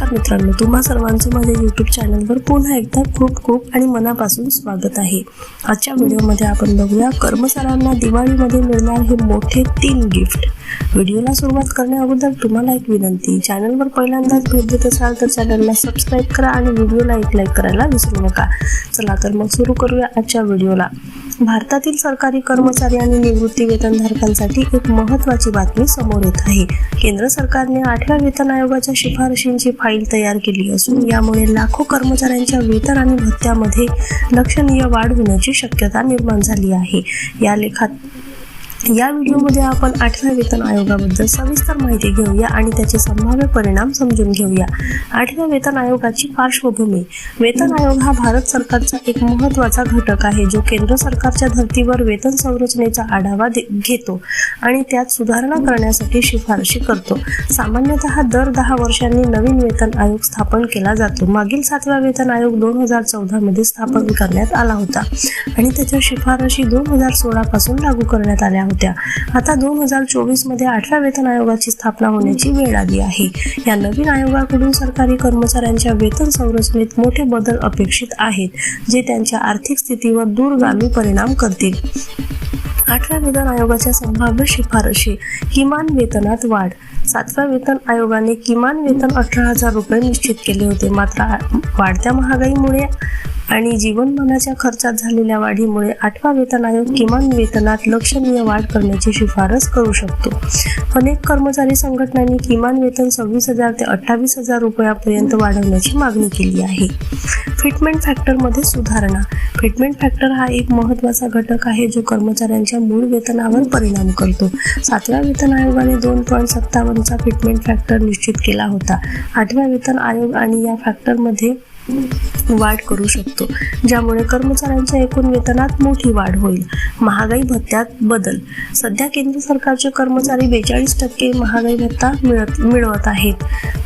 मित्रांनो तुम्हा सर्वांचं माझ्या यूट्यूब चॅनलवर पुन्हा एकदा खूप खूप आणि मनापासून स्वागत आहे. आजच्या व्हिडिओमध्ये आपण बघूया कर्मचाऱ्यांना दिवाळीमध्ये मिळणार हे मोठे तीन गिफ्ट व्हिडिओला सुरुवात करण्या अगोदर तुम्हाला एक विनंती चॅनलवर पहिल्यांदाच भेट देत असाल तर चॅनलला सबस्क्राईब करा आणि व्हिडिओला एक लाईक करायला विसरू नका. चला तर मग सुरू करूया आजच्या व्हिडिओला. भारतातील सरकारी कर्मचारी आणि निवृत्ती वेतनधारकांसाठी एक महत्त्वाची बातमी समोर येत आहे. केंद्र सरकारने आठव्या वेतन आयोगाच्या शिफारशींची फाईल तयार केली असून यामुळे लाखो कर्मचाऱ्यांच्या वेतन आणि भत्त्यामध्ये लक्षणीय वाढ होण्याची शक्यता निर्माण झाली आहे. या लेखात या व्हिडिओमध्ये आपण आठव्या वेतन आयोगाबद्दल सविस्तर माहिती घेऊया आणि त्याचे संभाव्य परिणाम समजून घेऊया. आठव्या वेतन आयोगाची पार्श्वभूमी. वेतन आयोग हा भारत सरकारचा एक महत्त्वाचा घटक आहे जो केंद्र सरकारच्या धर्तीवर वेतन संरचनेचा आढावा दे- घेतो आणि त्यात सुधारणा करण्यासाठी शिफारशी करतो. सामान्यतः दर दहा वर्षांनी नवीन वेतन आयोग स्थापन केला जातो. मागील सातवा वेतन आयोग दोन हजार चौदा मध्ये स्थापन करण्यात आला होता आणि त्याच्या शिफारशी दोन हजार सोळा पासून लागू करण्यात आल्या होत्या. आता दोन हजार चोवीसमध्ये आठव्या वेतन आयोगाची स्थापना होण्याची वेळ आली आहे. या नवीन आयोगाकडून सरकारी कर्मचाऱ्यांच्या वेतन संरचनेत मोठे बदल अपेक्षित आहेत जे त्यांच्या आर्थिक स्थितीवर दूरगामी परिणाम करतील. आठव्या वेतन आयोगाच्या संभाव्य शिफारशी किमान वेतनात वाढ. सातव्या वेतन आयोगाने किमान वेतन अठरा हजार रुपये निश्चित केले होते मात्र वाढत्या महागाईमुळे आणि जीवनमानाच्या खर्चात झालेल्या वाढीमुळे आठवा वेतन आयोग किमान वेतनात लक्षणीय वाढ करण्याची शिफारस करू शकतो. अनेक कर्मचारी संघटनांनी किमान वेतन सव्वीस हजार ते अठ्ठावीस हजार रुपयापर्यंत वाढवण्याची मागणी केली आहे. फिटमेंट फॅक्टरमध्ये सुधारणा. फिटमेंट फॅक्टर हा एक महत्त्वाचा घटक आहे जो कर्मचाऱ्यांच्या मूळ वेतनावर परिणाम करतो. सातव्या वेतन आयोगाने दोन पॉईंट सत्तावन्नचा फिटमेंट फॅक्टर निश्चित केला होता. आठव्या वेतन आयोग आणि या फॅक्टरमध्ये वाढ करू शकतो ज्यामुळे कर्मचाऱ्यांच्या एकूण वेतनात मोठी वाढ होईल. महागाई भत्त्यात बदल. सध्या केंद्र सरकारचे कर्मचारी बेचाळीस टक्के महागाई भत्ता मिळत मिळवत आहेत.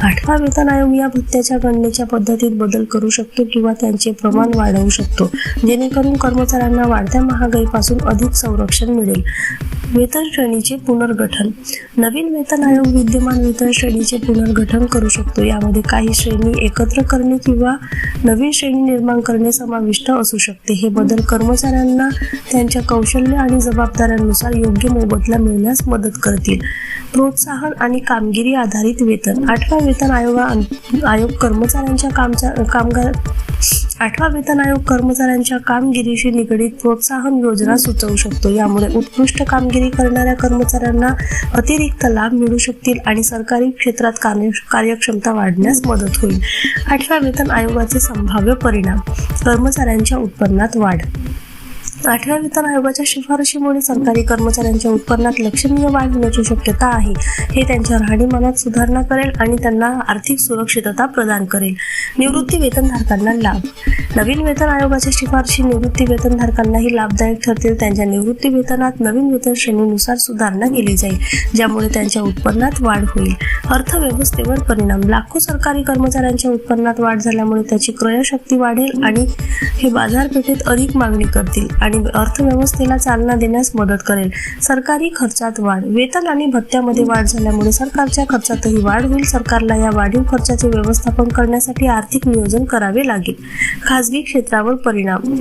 आठवा वेतन आयोग या भत्त्याच्या गणनेच्या पद्धतीत बदल करू शकतो किंवा त्यांचे प्रमाण वाढवू शकतो. जेणेकरून कर्मचाऱ्यांना वाढत्या महागाईपासून अधिक संरक्षण मिळेल. वेतन श्रेणीचे पुनर्गठन. नवीन वेतन आयोग विद्यमान वेतन श्रेणीचे पुनर्गठन करू शकतो. यामध्ये काही श्रेणी एकत्र करणे किंवा नवीन श्रेणी निर्माण करणे समाविष्ट असू शकते. हे बदल कर्मचाऱ्यांना त्यांच्या कौशल्य आणि जबाबदाऱ्यांनुसार योग्य मोबदला मिळण्यास मदत करतील. प्रोत्साहन आणि कामगिरी आधारित वेतन. आठवा वेतन आयोगा आयोग कर्मचाऱ्यांच्या कामचा कामगार आठवा वेतन आयोग कर्मचाऱ्यांच्या कामगिरीशी निगडीत प्रोत्साहन योजना सुचवू शकतो. यामुळे उत्कृष्ट कामगिरी करणाऱ्या कर्मचाऱ्यांना अतिरिक्त लाभ मिळू शकतील आणि सरकारी क्षेत्रात कार्य कार्यक्षमता वाढण्यास मदत होईल. आठव्या वेतन आयोगाचे संभाव्य परिणाम कर्मचाऱ्यांच्या उत्पन्नात वाढ आठव्या वेतन आयोगाच्या शिफारशीमुळे सरकारी कर्मचाऱ्यांच्या उत्पन्नात लक्षणीय वाढ होण्याची शक्यता आहे. हे त्यांच्या राहणीमानात सुधारणा करेल आणि त्यांना आर्थिक सुरक्षितता प्रदान करेल. निवृत्ती वेतनधारकांना लाभ. नवीन वेतन आयोगाच्या शिफारशी निवृत्ती वेतनधारकांनाही लाभदायक ठरतील. त्यांच्या निवृत्ती वेतनात नवीन वेतन श्रेणीनुसार सुधारणा केली जाईल ज्यामुळे त्यांच्या उत्पन्नात वाढ होईल. अर्थव्यवस्थेवर परिणाम. लाखो सरकारी कर्मचाऱ्यांच्या उत्पन्नात वाढ झाल्यामुळे त्याची क्रयशक्ती वाढेल आणि हे बाजारपेठेत अधिक मागणी करतील आणि अर्थव्यवस्थेला चालना देण्यास मदत करेल. सरकारी खर्चात वाढ. वेतन आणि भत्त्यामध्ये वाढ झाल्यामुळे सरकारच्या खर्चातही वाढ होईल. सरकारला या वाढीव खर्चाचे व्यवस्थापन करण्यासाठी आर्थिक नियोजन करावे लागेल. खासगी क्षेत्रावर परिणाम.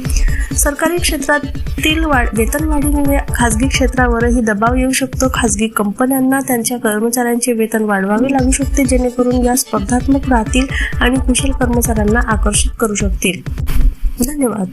सरकारी क्षेत्रातील वाढ वेतन वाढीमुळे खासगी क्षेत्रावरही दबाव येऊ शकतो. खासगी कंपन्यांना त्यांच्या कर्मचाऱ्यांचे वेतन वाढवावे लागू शकते जेणेकरून या स्पर्धात्मक राहतील आणि कुशल कर्मचाऱ्यांना आकर्षित करू शकतील. धन्यवाद.